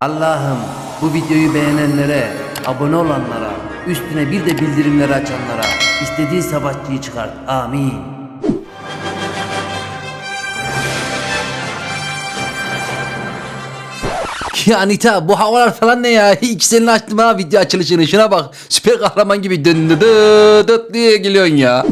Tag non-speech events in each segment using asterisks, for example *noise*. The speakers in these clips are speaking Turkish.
Allah'ım bu videoyu beğenenlere, abone olanlara, üstüne bir de bildirimleri açanlara istediği savaşçıyı çıkart. Amin. Ya Anita bu havalar falan ne ya? İki senin açtım ha video açılışını. Şuna bak. Süper kahraman gibi döndü dıt diye geliyorsun ya.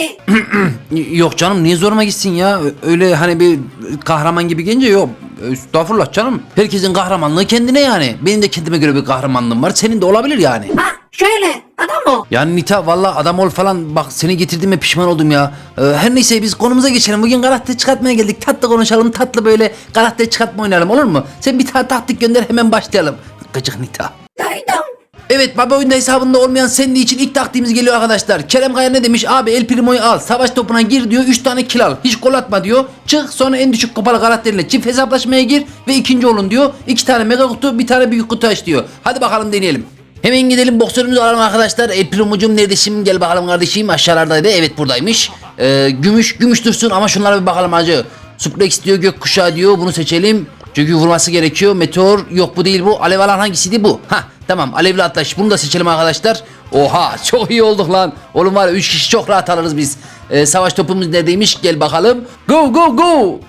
*clears throat* Yok canım niye zoruma gitsin ya? Öyle hani bir kahraman gibi gelince yok. Estağfurullah canım. Herkesin kahramanlığı kendine yani. Benim de kendime göre bir kahramanlığım var. Senin de olabilir yani. Ha şöyle adam ol. Yani Nita valla adam ol falan bak seni getirdiğime pişman oldum ya. Ee, her neyse biz konumuza geçelim. Bugün karakter çıkartmaya geldik. Tatlı konuşalım tatlı böyle karakter çıkartma oynayalım olur mu? Sen bir tane taktik gönder hemen başlayalım. Gıcık Nita. Duydum. Evet baba oyunda hesabında olmayan senin için ilk taktiğimiz geliyor arkadaşlar. Kerem Kaya ne demiş? Abi El Primo'yu al. Savaş topuna gir diyor. 3 tane kill al. Hiç gol atma diyor. Çık sonra en düşük kupalı karakterle çift hesaplaşmaya gir ve ikinci olun diyor. 2 tane mega kutu bir tane büyük kutu aç diyor. Hadi bakalım deneyelim. Hemen gidelim boksörümüzü alalım arkadaşlar. El Primo'cum neredesin? Gel bakalım kardeşim. Aşağılardaydı. Evet buradaymış. Ee, gümüş, gümüş dursun ama şunlara bir bakalım acı. Suplex diyor, gökkuşağı diyor. Bunu seçelim. Çünkü vurması gerekiyor. Meteor yok bu değil bu. Alev alan hangisiydi bu? Ha tamam alevli atlaş. Bunu da seçelim arkadaşlar. Oha çok iyi olduk lan. Oğlum var ya 3 kişi çok rahat alırız biz. Ee, savaş topumuz neredeymiş? Gel bakalım. Go go go.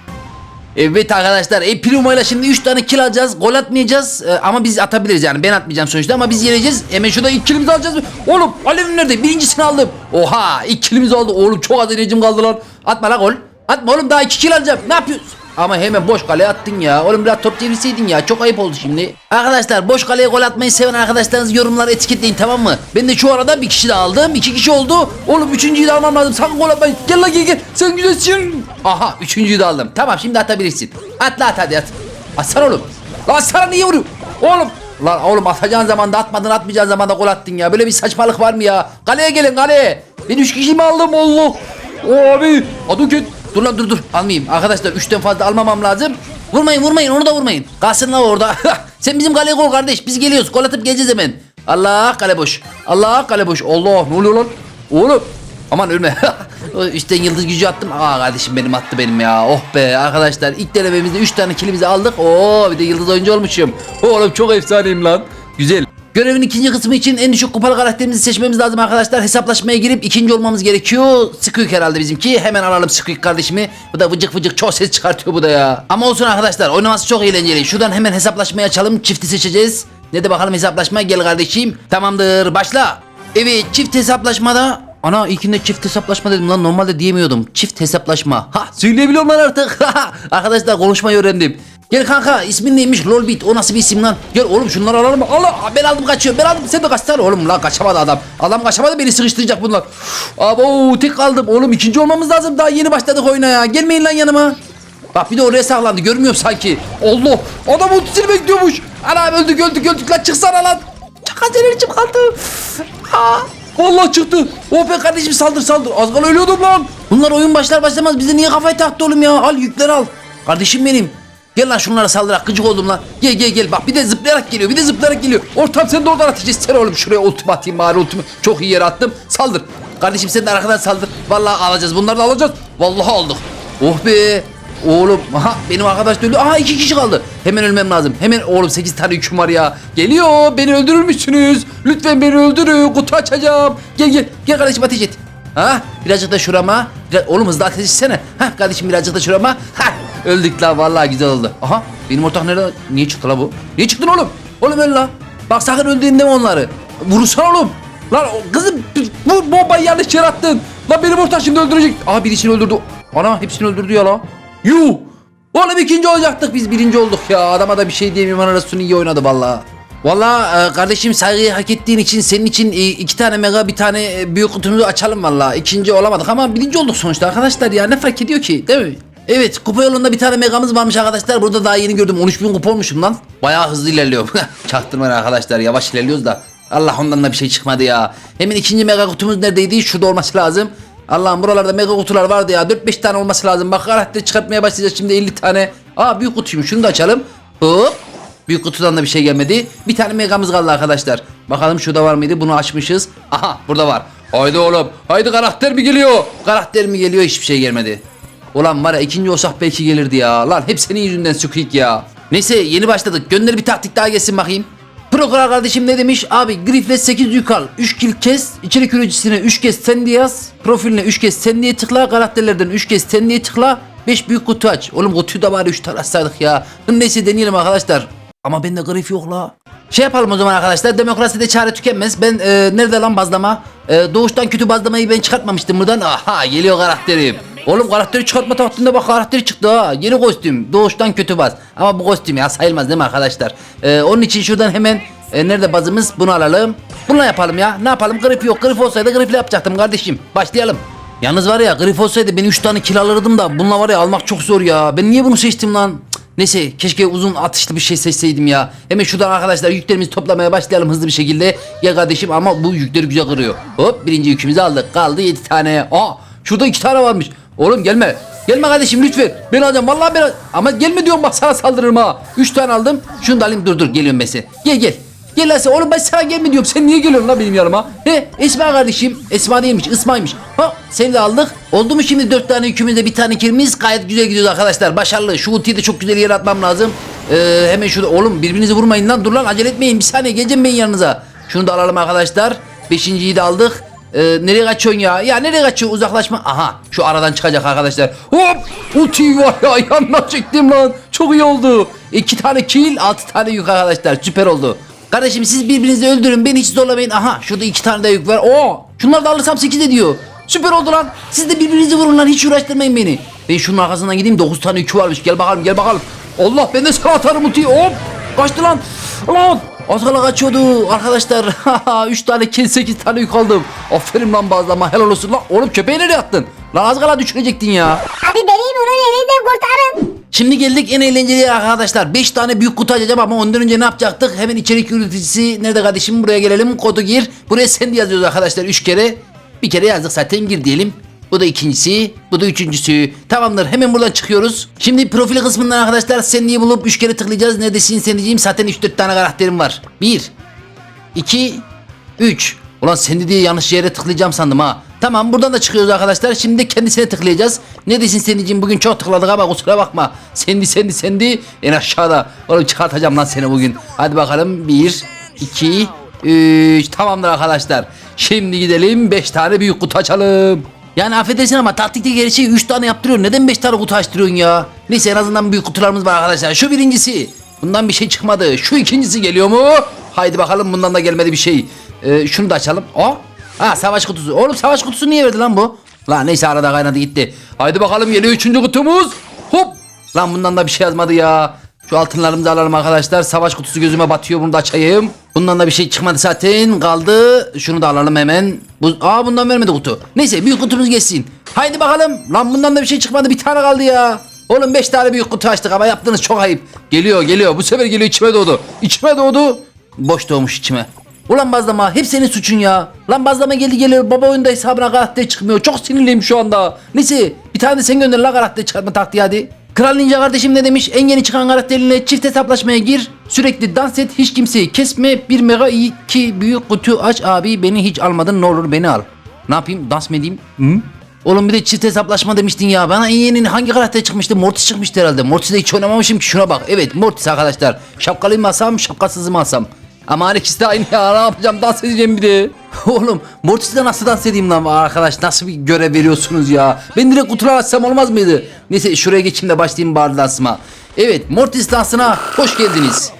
Evet arkadaşlar e, Primo ile şimdi 3 tane kill alacağız. Gol atmayacağız Ee, ama biz atabiliriz yani. Ben atmayacağım sonuçta ama biz yeneceğiz. Hemen şurada ilk killimizi alacağız. Oğlum Alev'im nerede? Birincisini aldım. Oha ilk killimizi aldı. Oğlum çok az enerjim kaldı lan. Atma lan gol. Atma oğlum daha 2 kill alacağım. Ne yapıyorsun? Ama hemen boş kaleye attın ya. Oğlum biraz top çevirseydin ya. Çok ayıp oldu şimdi. Arkadaşlar boş kaleye gol atmayı seven arkadaşlarınız yorumlara etiketleyin tamam mı? Ben de şu arada bir kişi de aldım. iki kişi oldu. Oğlum üçüncüyü de almam lazım. Sakın gol atmayın. Gel lan gel gel. Sen güzelsin. Aha üçüncüyü de aldım. Tamam şimdi atabilirsin. At lan at hadi at. Atsana oğlum. Lan atsana niye vuruyor? Oğlum. Lan oğlum atacağın zaman da atmadın atmayacağın zaman da gol attın ya. Böyle bir saçmalık var mı ya? Kaleye gelin kaleye. Ben üç kişiyi mi aldım Allah? Abi. Adı kötü. Dur lan dur dur almayayım. Arkadaşlar 3'ten fazla almamam lazım. Vurmayın vurmayın onu da vurmayın. Kalsın lan orada. *laughs* Sen bizim kaleye gol kardeş. Biz geliyoruz. Gol atıp geleceğiz hemen. Allah kale boş. Allah kale boş. Allah ne oluyor lan? Oğlum. Aman ölme. *laughs* Üstten yıldız gücü attım. Aa kardeşim benim attı benim ya. Oh be arkadaşlar ilk denememizde 3 tane kilimizi aldık. Oo bir de yıldız oyuncu olmuşum. Oğlum çok efsaneyim lan. Güzel. Görevin ikinci kısmı için en düşük kupalı karakterimizi seçmemiz lazım arkadaşlar. Hesaplaşmaya girip ikinci olmamız gerekiyor. Squeak herhalde bizimki. Hemen alalım Squeak kardeşimi. Bu da vıcık vıcık çok ses çıkartıyor bu da ya. Ama olsun arkadaşlar oynaması çok eğlenceli. Şuradan hemen hesaplaşmayı açalım. Çifti seçeceğiz. Ne de bakalım hesaplaşma gel kardeşim. Tamamdır başla. Evet çift hesaplaşmada Ana ilkinde çift hesaplaşma dedim lan normalde diyemiyordum. Çift hesaplaşma. Ha söyleyebiliyorum lan artık. *laughs* Arkadaşlar konuşmayı öğrendim. Gel kanka ismin neymiş Lolbit o nasıl bir isim lan? Gel oğlum şunları alalım. Allah ben aldım kaçıyor ben aldım sen de kaçsana oğlum lan kaçamadı adam. Adam kaçamadı beni sıkıştıracak bunlar. Abo tek kaldım oğlum ikinci olmamız lazım daha yeni başladık oyuna ya. Gelmeyin lan yanıma. Bak bir de oraya saklandı görmüyorum sanki. Allah adam ultisini bekliyormuş. Ana öldük öldük öldük lan çıksana lan. Çok az enerjim kaldı. Aa, vallahi çıktı. Oh be kardeşim saldır saldır. Az kala ölüyordum lan. Bunlar oyun başlar başlamaz bize niye kafayı taktı oğlum ya. Al yükleri al. Kardeşim benim. Gel lan şunlara saldırak gıcık oldum lan. Gel gel gel bak bir de zıplayarak geliyor bir de zıplayarak geliyor. Ortam sen de oradan atacağız. Sen oğlum şuraya ultim atayım bari ultimi. Çok iyi yere attım. Saldır. Kardeşim sen de arkadan saldır. Vallahi alacağız bunları da alacağız. Vallahi aldık. Oh be. Oğlum aha benim arkadaş da öldü. Aha iki kişi kaldı. Hemen ölmem lazım. Hemen oğlum 8 tane yüküm var ya. Geliyor beni öldürür müsünüz? Lütfen beni öldürün. Kutu açacağım. Gel gel. Gel kardeşim ateş et. Ha birazcık da şurama. Biraz, oğlum hızlı ateş etsene. Ha kardeşim birazcık da şurama. Ha öldük la vallahi güzel oldu. Aha benim ortak nerede? Niye çıktı la bu? Niye çıktın oğlum? Oğlum öl la. Bak sakın öldüğün deme onları. Vursana oğlum. Lan kızım bu bombayı yanlış yere attın. Lan benim ortak şimdi öldürecek. Aha birisini öldürdü. Ana hepsini öldürdü ya la. Yuh. Oğlum ikinci olacaktık biz birinci olduk ya. Adama da bir şey diyemiyorum. Anasını iyi oynadı vallahi. Valla kardeşim saygıyı hak ettiğin için senin için e, iki tane mega bir tane e, büyük kutumuzu açalım valla. İkinci olamadık ama birinci olduk sonuçta arkadaşlar ya ne fark ediyor ki değil mi? Evet kupa yolunda bir tane megamız varmış arkadaşlar. Burada daha yeni gördüm 13 bin kupa olmuşum lan. Bayağı hızlı ilerliyorum. *laughs* Çaktırmayın arkadaşlar yavaş ilerliyoruz da. Allah ondan da bir şey çıkmadı ya. Hemen ikinci mega kutumuz neredeydi? Şurada olması lazım. Allah'ım buralarda mega kutular vardı ya. 4-5 tane olması lazım. Bak karakter çıkartmaya başlayacağız şimdi 50 tane. Aa büyük kutuymuş şunu da açalım. Hop. Büyük kutudan da bir şey gelmedi. Bir tane megamız kaldı arkadaşlar. Bakalım şurada var mıydı? Bunu açmışız. Aha burada var. Haydi oğlum. Haydi karakter mi geliyor? Karakter mi geliyor? Hiçbir şey gelmedi. Ulan var ya ikinci olsak belki gelirdi ya. Lan hep senin yüzünden Squeak ya. Neyse yeni başladık. Gönder bir taktik daha gelsin bakayım. Prokurar kardeşim ne demiş? Abi Grifle 8 yük al. 3 kill kes. İçerik üreticisine 3 kez sen diye yaz. Profiline 3 kez sen diye tıkla. Karakterlerden 3 kez sen diye tıkla. 5 büyük kutu aç. Oğlum kutuyu da bari 3 tane ya. Neyse deneyelim arkadaşlar. Ama bende grif yok la. Şey yapalım o zaman arkadaşlar. Demokraside çare tükenmez. Ben e, nerede lan bazlama? E, doğuştan kötü bazlamayı ben çıkartmamıştım buradan. Aha geliyor karakterim. Oğlum karakteri çıkartma taktığında bak karakteri çıktı ha. Yeni kostüm. Doğuştan kötü baz. Ama bu kostüm ya sayılmaz değil mi arkadaşlar? E, onun için şuradan hemen e, nerede bazımız? Bunu alalım. Bununla yapalım ya. Ne yapalım? Grif yok. Grif olsaydı grifle yapacaktım kardeşim. Başlayalım. Yalnız var ya grif olsaydı ben 3 tane kill alırdım da bununla var ya almak çok zor ya. Ben niye bunu seçtim lan? Neyse keşke uzun atışlı bir şey seçseydim ya. Hemen şuradan arkadaşlar yüklerimizi toplamaya başlayalım hızlı bir şekilde. Gel kardeşim ama bu yükleri güzel kırıyor. Hop birinci yükümüzü aldık. Kaldı 7 tane. Aa şurada 2 tane varmış. Oğlum gelme. Gelme kardeşim lütfen. Ben alacağım vallahi ben Ama gelme diyorum bak sana saldırırım ha. 3 tane aldım. Şunu da alayım dur dur geliyorum size. Gel gel. Gel lan sen oğlum ben sana gelme diyorum. Sen niye geliyorsun lan benim yanıma? He Esma kardeşim. Esma değilmiş Isma'ymış. Ha seni de aldık. Oldu mu şimdi dört tane yükümüzde bir tane kirimiz gayet güzel gidiyoruz arkadaşlar. Başarılı. Şu ultiyi de çok güzel yere atmam lazım. Ee, hemen şurada oğlum birbirinizi vurmayın lan. Dur lan acele etmeyin. Bir saniye geleceğim ben yanınıza. Şunu da alalım arkadaşlar. Beşinciyi de aldık. Ee, nereye kaçıyorsun ya? Ya nereye kaçıyor uzaklaşma? Aha şu aradan çıkacak arkadaşlar. Hop! Ultiyi var ya *laughs* yanına çektim lan. Çok iyi oldu. İki tane kill, altı tane yük arkadaşlar. Süper oldu. Kardeşim siz birbirinizi öldürün. Beni hiç zorlamayın. Aha şurada iki tane de yük var. Oo! Şunları da alırsam 8 ediyor. Süper oldu lan. Siz de birbirinizi vurun lan. Hiç uğraştırmayın beni. Ben şunun arkasından gideyim. 9 tane yükü varmış. Gel bakalım gel bakalım. Allah ben de sana atarım ultiyi. Hop! Kaçtı lan. Lan! Az kala kaçıyordu arkadaşlar. *laughs* 3 tane kill 8 tane yük aldım. Aferin lan bazlama helal olsun lan. Oğlum köpeği nereye attın? Lan az kala düşürecektin ya. Abi beni bunun elinden kurtarın. Şimdi geldik en eğlenceli yere arkadaşlar. 5 tane büyük kutu açacağım ama ondan önce ne yapacaktık? Hemen içerik üreticisi nerede kardeşim? Buraya gelelim. Kodu gir. Buraya sen de yazıyoruz arkadaşlar 3 kere. Bir kere yazdık zaten gir diyelim. Bu da ikincisi, bu da üçüncüsü. Tamamdır hemen buradan çıkıyoruz. Şimdi profil kısmından arkadaşlar sen diye bulup 3 kere tıklayacağız. Neredesin sen diyeceğim. Zaten 3-4 tane karakterim var. 1 2 3 Ulan sendi diye yanlış yere tıklayacağım sandım ha. Tamam buradan da çıkıyoruz arkadaşlar. Şimdi kendisine tıklayacağız. Ne desin Sendi'cim bugün çok tıkladık ama kusura bakma. Sendi sendi sendi en aşağıda. Oğlum çıkartacağım lan seni bugün. Hadi bakalım 1 2 3 Tamamdır arkadaşlar. Şimdi gidelim 5 tane büyük kutu açalım. Yani affedersin ama taktikte gerçeği 3 tane yaptırıyor. Neden 5 tane kutu açtırıyorsun ya? Neyse en azından büyük kutularımız var arkadaşlar. Şu birincisi. Bundan bir şey çıkmadı. Şu ikincisi geliyor mu? Haydi bakalım bundan da gelmedi bir şey. Ee, şunu da açalım. O. Ha savaş kutusu. Oğlum savaş kutusu niye verdi lan bu? Lan neyse arada kaynadı gitti. Haydi bakalım geliyor üçüncü kutumuz. Hop. Lan bundan da bir şey yazmadı ya. Şu altınlarımızı alalım arkadaşlar. Savaş kutusu gözüme batıyor. Bunu da açayım. Bundan da bir şey çıkmadı zaten. Kaldı. Şunu da alalım hemen. Bu, aa bundan vermedi kutu. Neyse büyük kutumuz geçsin. Haydi bakalım. Lan bundan da bir şey çıkmadı. Bir tane kaldı ya. Oğlum 5 tane büyük kutu açtık ama yaptığınız çok ayıp. Geliyor geliyor. Bu sefer geliyor içime doğdu. İçime doğdu. Boş doğmuş içime. Ulan bazlama hep senin suçun ya. Lan bazlama geldi geliyor baba oyunda hesabına karakter çıkmıyor. Çok sinirliyim şu anda. Neyse bir tane de sen gönder la karakter çıkartma taktiği hadi. Kral Ninja kardeşim ne demiş? En yeni çıkan karakterine çift hesaplaşmaya gir. Sürekli dans et hiç kimseyi kesme. Bir mega iki büyük kutu aç abi beni hiç almadın ne olur beni al. Ne yapayım dans mı edeyim? Hı? Oğlum bir de çift hesaplaşma demiştin ya. Bana en yeni hangi karakter çıkmıştı? Mortis çıkmıştı herhalde. Mortis'e hiç oynamamışım ki şuna bak. Evet Mortis arkadaşlar. Şapkalıyı mı alsam şapkasızı alsam? Ama her de aynı ya ne yapacağım dans edeceğim bir de. *laughs* Oğlum Mortis'le nasıl dans edeyim lan arkadaş nasıl bir görev veriyorsunuz ya. Ben direkt kutular açsam olmaz mıydı? Neyse şuraya geçeyim de başlayayım bari dansıma. Evet Mortis dansına hoş geldiniz.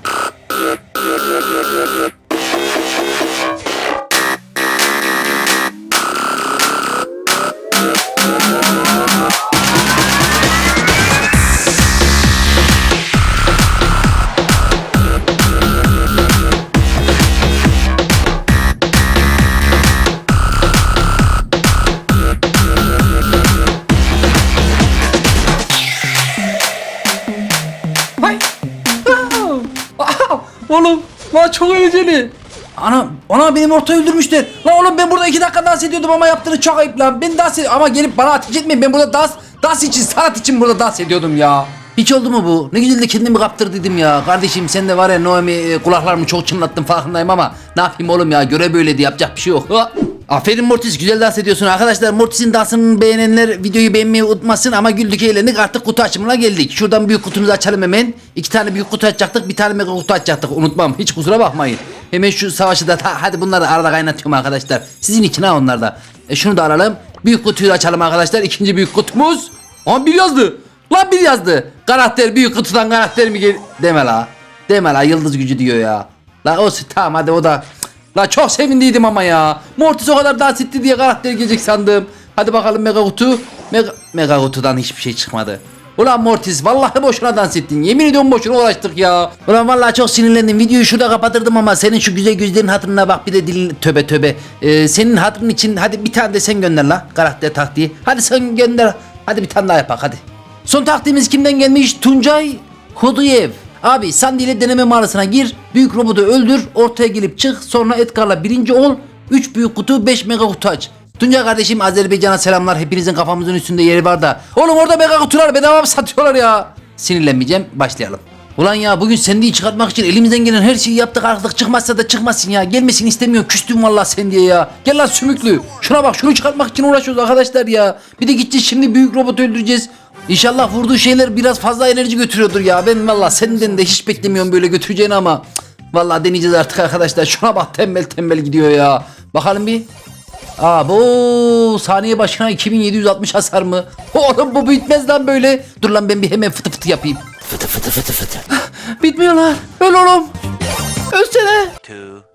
Oğlum lan çok eğlenceli. Ana, ana benim orta öldürmüşler. Lan oğlum ben burada iki dakika dans ediyordum ama yaptığınız çok ayıp lan. Ben dans ed- ama gelip bana ateş etmeyin. Ben burada dans, dans için, sanat için burada dans ediyordum ya. Hiç oldu mu bu? Ne güzel de kendimi kaptırdıydım ya. Kardeşim sen de var ya Noemi e, kulaklarımı çok çınlattın farkındayım ama ne yapayım oğlum ya göre böyleydi yapacak bir şey yok. Aferin Mortis güzel dans ediyorsun arkadaşlar. Mortis'in dansını beğenenler videoyu beğenmeyi unutmasın ama güldük eğlendik artık kutu açımına geldik. Şuradan büyük kutumuzu açalım hemen. İki tane büyük kutu açacaktık bir tane mega kutu açacaktık unutmam hiç kusura bakmayın. Hemen şu savaşı da ta- hadi bunları arada kaynatıyorum arkadaşlar. Sizin için ha onlar da. E şunu da alalım. Büyük kutuyu açalım arkadaşlar. İkinci büyük kutumuz. Aa bir yazdı. Lan bir yazdı. Karakter büyük kutudan karakter mi gel... Deme la. Deme la yıldız gücü diyor ya. La olsun tamam hadi o da. La çok sevindiydim ama ya. Mortis o kadar dans etti diye karakter gelecek sandım. Hadi bakalım mega kutu. Mega, mega kutudan hiçbir şey çıkmadı. Ulan Mortis vallahi boşuna dans ettin. Yemin ediyorum boşuna uğraştık ya. Ulan vallahi çok sinirlendim. Videoyu şurada kapatırdım ama senin şu güzel gözlerin hatırına bak bir de dilin töbe töbe. Ee, senin hatırın için hadi bir tane de sen gönder la. Karakter taktiği. Hadi sen gönder. Hadi bir tane daha yapak hadi. Son taktiğimiz kimden gelmiş? Tuncay Koduyev. Abi Sandy ile deneme mağarasına gir. Büyük robotu öldür. Ortaya gelip çık. Sonra Edgar'la birinci ol. 3 büyük kutu 5 mega kutu aç. Tuncay kardeşim Azerbaycan'a selamlar. Hepinizin kafamızın üstünde yeri var da. Oğlum orada mega kutular bedava mı satıyorlar ya? Sinirlenmeyeceğim. Başlayalım. Ulan ya bugün Sandy'yi çıkartmak için elimizden gelen her şeyi yaptık artık çıkmazsa da çıkmasın ya. Gelmesini istemiyorum küstüm vallahi Sandy'ye ya. Gel lan sümüklü. Şuna bak şunu çıkartmak için uğraşıyoruz arkadaşlar ya. Bir de gideceğiz şimdi büyük robot öldüreceğiz. İnşallah vurduğu şeyler biraz fazla enerji götürüyordur ya. Ben valla senden de hiç beklemiyorum böyle götüreceğini ama. Valla deneyeceğiz artık arkadaşlar. Şuna bak tembel tembel gidiyor ya. Bakalım bir. Aa bu saniye başına 2760 hasar mı? *laughs* Oğlum bu bitmez lan böyle. Dur lan ben bir hemen fıtı fıtı yapayım. Fıtı fıtı fıtı fıtı. *laughs* Bitmiyor lan. Öl oğlum. Ölsene.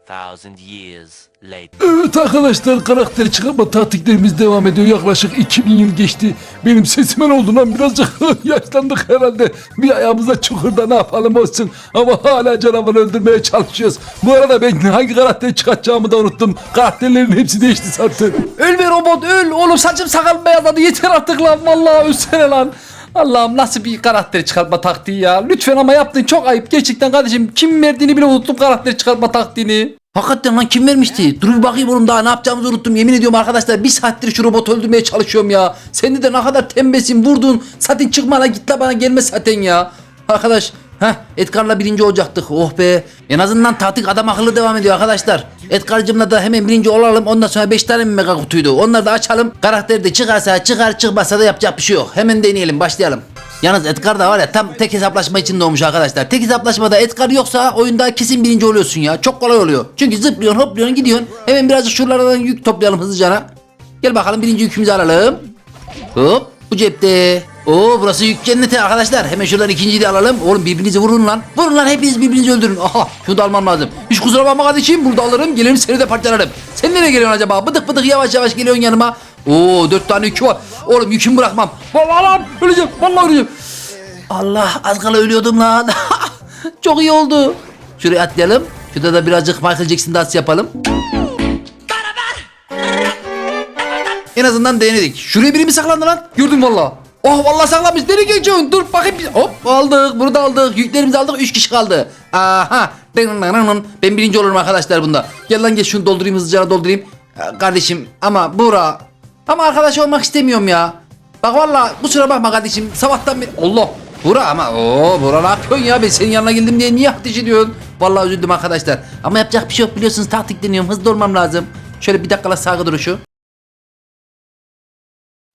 2000 years later. Evet arkadaşlar karakter çıkarma taktiklerimiz devam ediyor. Yaklaşık 2000 yıl geçti. Benim sesimen oldu lan birazcık *laughs* yaşlandık herhalde. Bir ayağımıza çukurda ne yapalım olsun. Ama hala canavarı öldürmeye çalışıyoruz. Bu arada ben hangi karakter çıkartacağımı da unuttum. Karakterlerin hepsi değişti zaten. Öl be robot öl. Oğlum saçım sakalım beyazladı. Yeter artık lan. Vallahi ölsene lan. Allah'ım nasıl bir karakter çıkartma taktiği ya. Lütfen ama yaptın çok ayıp. Gerçekten kardeşim kim verdiğini bile unuttum karakter çıkartma taktiğini. Hakikaten lan kim vermişti? Dur bir bakayım oğlum daha ne yapacağımızı unuttum. Yemin ediyorum arkadaşlar bir saattir şu robotu öldürmeye çalışıyorum ya. Sen de ne kadar tembesin vurdun. Zaten çıkma lan git la bana gelme zaten ya. Arkadaş Heh Edgar'la birinci olacaktık. Oh be. En azından taktik adam akıllı devam ediyor arkadaşlar. Edgar'cımla da hemen birinci olalım. Ondan sonra 5 tane mi mega kutuydu. Onları da açalım. Karakter de çıkarsa çıkar çıkmazsa da yapacak bir şey yok. Hemen deneyelim başlayalım. Yalnız Edgar da var ya tam tek hesaplaşma için doğmuş arkadaşlar. Tek hesaplaşmada Edgar yoksa oyunda kesin birinci oluyorsun ya. Çok kolay oluyor. Çünkü zıplıyorsun hopluyorsun gidiyorsun. Hemen birazcık şuralardan yük toplayalım hızlıca. Gel bakalım birinci yükümüzü alalım. Hop bu cepte. Oo burası yük cenneti arkadaşlar. Hemen şuradan ikinciyi de alalım. Oğlum birbirinizi vurun lan. Vurun lan hepiniz birbirinizi öldürün. Aha şunu da almam lazım. Hiç kusura bakma kardeşim burada alırım. Gelirim seni de parçalarım. Sen nereye geliyorsun acaba? Bıdık bıdık yavaş yavaş geliyorsun yanıma. Oo dört tane yükü var. Oğlum yükümü bırakmam. Vallahi lan öleceğim. Vallahi öleceğim. Allah az kala ölüyordum lan. *laughs* Çok iyi oldu. Şuraya atlayalım. Şurada da birazcık Michael Jackson dansı yapalım. En azından denedik. Şuraya biri mi saklandı lan? Gördüm valla. Oh valla saklanmış. Nereye geçiyorsun? Dur bakayım. Hop aldık. Bunu da aldık. Yüklerimizi aldık. 3 kişi kaldı. Aha. Ben birinci olurum arkadaşlar bunda. Gel lan geç şunu doldurayım hızlıca doldurayım. Ya Kardeşim ama Buğra. Ama arkadaş olmak istemiyorum ya. Bak valla kusura bakma kardeşim. Sabahtan beri. Allah. Buğra ama o Buğra ne yapıyorsun ya? Ben senin yanına geldim diye niye ateş ediyorsun? Vallahi üzüldüm arkadaşlar. Ama yapacak bir şey yok biliyorsunuz taktik deniyorum. Hızlı olmam lazım. Şöyle bir dakikala sağa duruşu.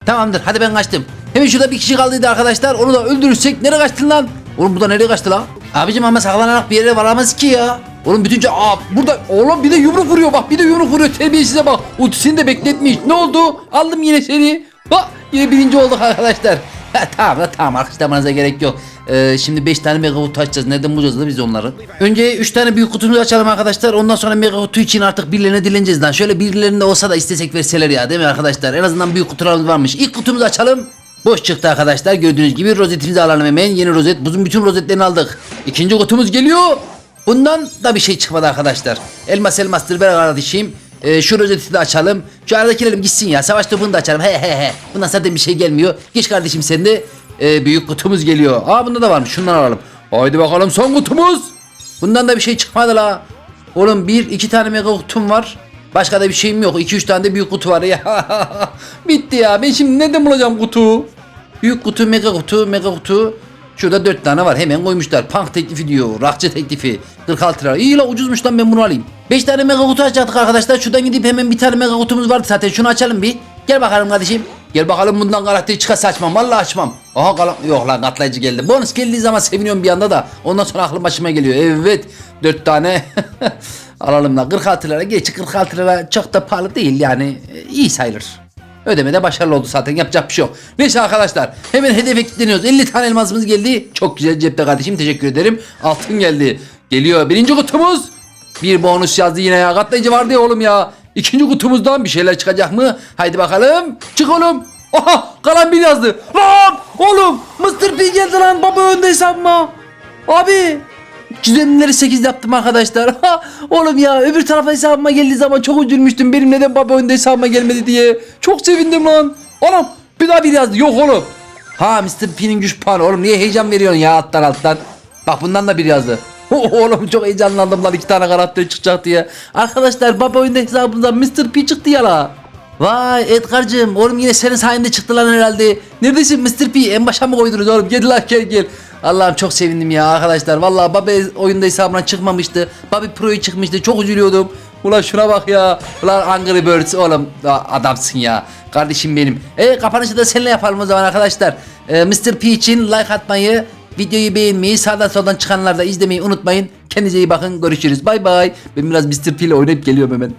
Tamamdır hadi ben kaçtım. Hemen şurada bir kişi kaldıydı arkadaşlar. Onu da öldürürsek nereye kaçtın lan? Oğlum burada nereye kaçtı lan? Abicim ama saklanarak bir yere varamaz ki ya. Oğlum bütünce aa burada oğlum bir de yumruk vuruyor bak bir de yumruk vuruyor terbiyesize bak. Ultisini de bekletmiş. Ne oldu? Aldım yine seni. Ha yine birinci olduk arkadaşlar. *laughs* Tamam da tamam alkışlamanıza gerek yok. Ee, şimdi 5 tane mega kutu açacağız. Nereden bulacağız da biz onları? Önce 3 tane büyük kutumuzu açalım arkadaşlar. Ondan sonra mega kutu için artık birilerine dileneceğiz lan. Şöyle birilerinde olsa da istesek verseler ya değil mi arkadaşlar? En azından büyük kutularımız varmış. İlk kutumuzu açalım. Boş çıktı arkadaşlar. Gördüğünüz gibi rozetimizi alalım hemen. Yeni rozet. Buzun bütün rozetlerini aldık. İkinci kutumuz geliyor. Bundan da bir şey çıkmadı arkadaşlar. Elmas elmastır ben kardeşim. Ee, şu rozeti de açalım. Şu aradakilerim gitsin ya. Savaş topunu da açalım. He he he. Bundan zaten bir şey gelmiyor. Geç kardeşim sen de. Ee, büyük kutumuz geliyor. Aa bunda da varmış. Şundan alalım. Haydi bakalım son kutumuz. Bundan da bir şey çıkmadı la. Oğlum bir iki tane mega kutum var. Başka da bir şeyim yok. 2-3 tane de büyük kutu var *laughs* ya. Bitti ya. Ben şimdi nereden bulacağım kutu? Büyük kutu, mega kutu, mega kutu. Şurada 4 tane var hemen koymuşlar. Punk teklifi diyor. Rakçı teklifi. 46 lira. İyi la ucuzmuş lan ben bunu alayım. 5 tane mega kutu açacaktık arkadaşlar. Şuradan gidip hemen bir tane mega kutumuz vardı zaten. Şunu açalım bir. Gel bakalım kardeşim. Gel bakalım bundan karakteri çıkarsa açmam. Vallahi açmam. Aha kalan... Yok lan katlayıcı geldi. Bonus geldiği zaman seviniyorum bir anda da. Ondan sonra aklım başıma geliyor. Evet. 4 tane. *laughs* Alalım da 46 lira. Geç 46 lira çok da pahalı değil yani. iyi sayılır. Ödemede başarılı oldu zaten yapacak bir şey yok. Neyse arkadaşlar hemen hedefe kilitleniyoruz. 50 tane elmasımız geldi. Çok güzel cepte kardeşim teşekkür ederim. Altın geldi. Geliyor birinci kutumuz. Bir bonus yazdı yine ya. Katlayıcı vardı ya oğlum ya. İkinci kutumuzdan bir şeyler çıkacak mı? Haydi bakalım. Çık oğlum. Aha kalan bir yazdı. Lan oğlum Mr. P geldi lan baba önde hesabıma. Abi Çizimleri 8 yaptım arkadaşlar. Ha, oğlum ya öbür tarafa hesabıma geldiği zaman çok üzülmüştüm. Benim neden baba önde hesabıma gelmedi diye. Çok sevindim lan. Oğlum bir daha bir yazdı. Yok oğlum. Ha Mr. P'nin güç puanı. Oğlum niye heyecan veriyorsun ya alttan alttan. Bak bundan da bir yazdı. *laughs* Oğlum çok heyecanlandım lan iki tane karakter çıkacak diye. Arkadaşlar baba oyunda hesabımızdan Mr. P çıktı ya la. Vay Edgar'cığım oğlum yine senin sayende çıktı lan herhalde. Neredesin Mr. P? En başa mı koydunuz oğlum? Gel lan gel gel. Allah'ım çok sevindim ya arkadaşlar. Vallahi Baba oyunda hesabına çıkmamıştı. Bobby Pro'yu çıkmıştı. Çok üzülüyordum. Ulan şuna bak ya. Ulan Angry Birds oğlum adamsın ya. Kardeşim benim. E kapanışı da seninle yapalım o zaman arkadaşlar. E, Mr. P için like atmayı, videoyu beğenmeyi, sağdan soldan çıkanlarda izlemeyi unutmayın. Kendinize iyi bakın. Görüşürüz. Bay bay. Ben biraz Mr. P ile oynayıp geliyorum hemen.